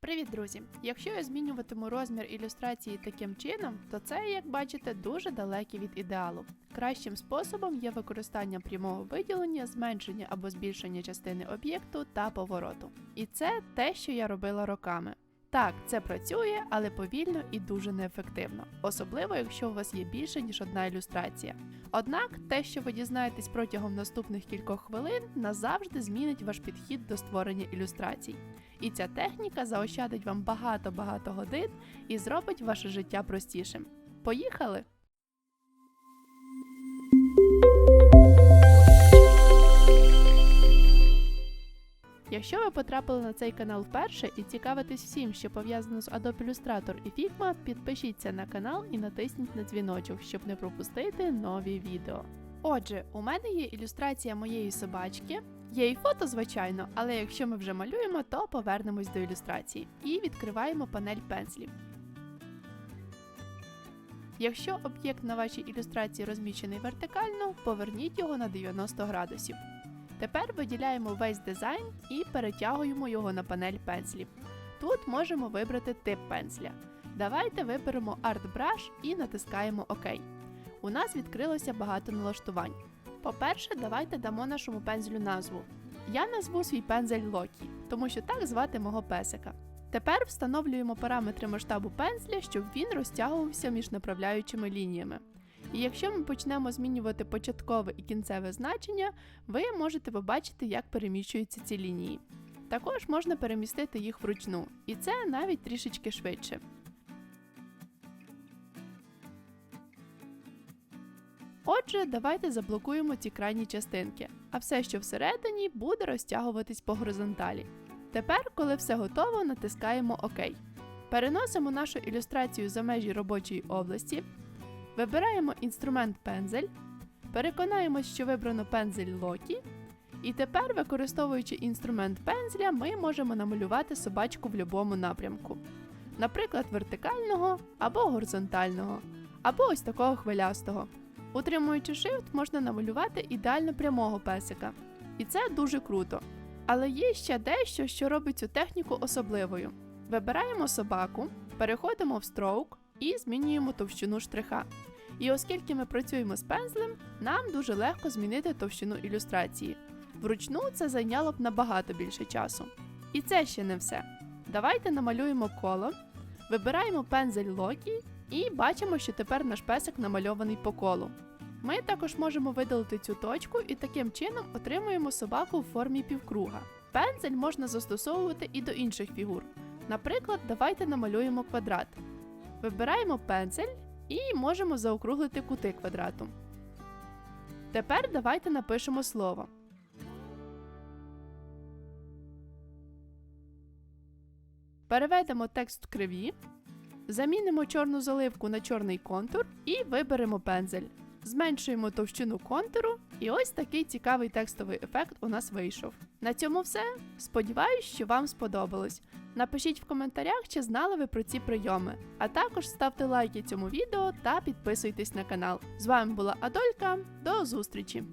Привіт, друзі! Якщо я змінюватиму розмір ілюстрації таким чином, то це, як бачите, дуже далеке від ідеалу. Кращим способом є використання прямого виділення, зменшення або збільшення частини об'єкту та повороту. І це те, що я робила роками. Так, це працює, але повільно і дуже неефективно, особливо якщо у вас є більше ніж одна ілюстрація. Однак, те, що ви дізнаєтесь протягом наступних кількох хвилин, назавжди змінить ваш підхід до створення ілюстрацій. І ця техніка заощадить вам багато-багато годин і зробить ваше життя простішим. Поїхали! Якщо ви потрапили на цей канал вперше і цікавитесь всім, що пов'язано з Adobe Illustrator і Figma, підпишіться на канал і натисніть на дзвіночок, щоб не пропустити нові відео. Отже, у мене є ілюстрація моєї собачки. Є і фото, звичайно, але якщо ми вже малюємо, то повернемось до ілюстрації і відкриваємо панель пензлів. Якщо об'єкт на вашій ілюстрації розміщений вертикально, поверніть його на 90 градусів. Тепер виділяємо весь дизайн і перетягуємо його на панель пензлів. Тут можемо вибрати тип пензля. Давайте виберемо Art Brush і натискаємо ОК. У нас відкрилося багато налаштувань. По-перше, давайте дамо нашому пензлю назву. Я назву свій пензель Локі, тому що так звати мого песика. Тепер встановлюємо параметри масштабу пензля, щоб він розтягувався між направляючими лініями. І якщо ми почнемо змінювати початкове і кінцеве значення, ви можете побачити, як переміщуються ці лінії. Також можна перемістити їх вручну, і це навіть трішечки швидше. Отже, давайте заблокуємо ці крайні частинки, а все, що всередині, буде розтягуватись по горизонталі. Тепер, коли все готово, натискаємо ОК. Переносимо нашу ілюстрацію за межі робочої області, вибираємо інструмент пензель, переконаємось, що вибрано пензель Локі, і тепер, використовуючи інструмент пензля, ми можемо намалювати собачку в будь-якому напрямку. Наприклад, вертикального або горизонтального, або ось такого хвилястого. Утримуючи Shift, можна намалювати ідеально прямого песика. І це дуже круто. Але є ще дещо, що робить цю техніку особливою. Вибираємо собаку, переходимо в Stroke і змінюємо товщину штриха. І оскільки ми працюємо з пензлем, нам дуже легко змінити товщину ілюстрації. Вручну це зайняло б набагато більше часу. І це ще не все. Давайте намалюємо коло, вибираємо пензель Локі і бачимо, що тепер наш песик намальований по колу. Ми також можемо видалити цю точку і таким чином отримуємо собаку в формі півкруга. Пензель можна застосовувати і до інших фігур. Наприклад, давайте намалюємо квадрат. Вибираємо пензель і можемо заокруглити кути квадрату. Тепер давайте напишемо слово. Переведемо текст в криві, замінимо чорну заливку на чорний контур і виберемо пензель. Зменшуємо товщину контуру, і ось такий цікавий текстовий ефект у нас вийшов. На цьому все. Сподіваюсь, що вам сподобалось. Напишіть в коментарях, чи знали ви про ці прийоми. А також ставте лайки цьому відео та підписуйтесь на канал. З вами була Адолька. До зустрічі!